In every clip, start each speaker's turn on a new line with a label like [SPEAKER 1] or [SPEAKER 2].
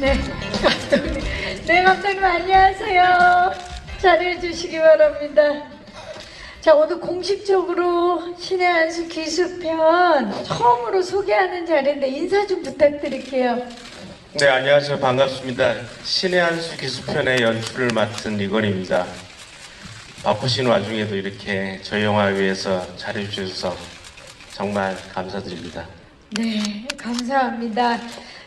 [SPEAKER 1] 네, 감독님. 네, 감독님 안녕하세요. 자리해 주시기 바랍니다. 자, 오늘 공식적으로 신의 한수 기수편 처음으로 소개하는 자리인데 인사 좀 부탁드릴게요.
[SPEAKER 2] 네, 안녕하세요. 반갑습니다. 신의 한수 기수편의 연출을 맡은 이건입니다. 바쁘신 와중에도 이렇게 저희 영화 위해서 잘해주셔서 정말 감사드립니다.
[SPEAKER 1] 네, 감사합니다.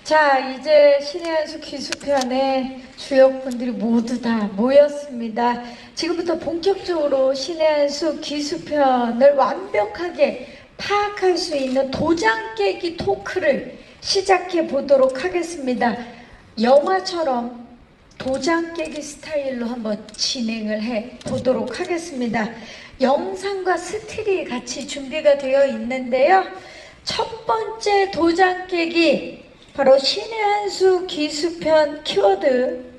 [SPEAKER 1] 자, 이제 신의 한수 기수편에 주역분들이 모두 다 모였습니다. 지금부터 본격적으로 신의 한수 기수편을 완벽하게 파악할 수 있는 도장 깨기 토크를 시작해 보도록 하겠습니다. 영화처럼 도장 깨기 스타일로 한번 진행을 해 보도록 하겠습니다. 영상과 스틸이 같이 준비가 되어 있는데요. 첫 번째 도장 깨기 바로 신의 한수 기수편 키워드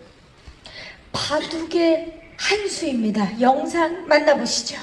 [SPEAKER 1] 바둑의 한수입니다. 영상 만나보시죠.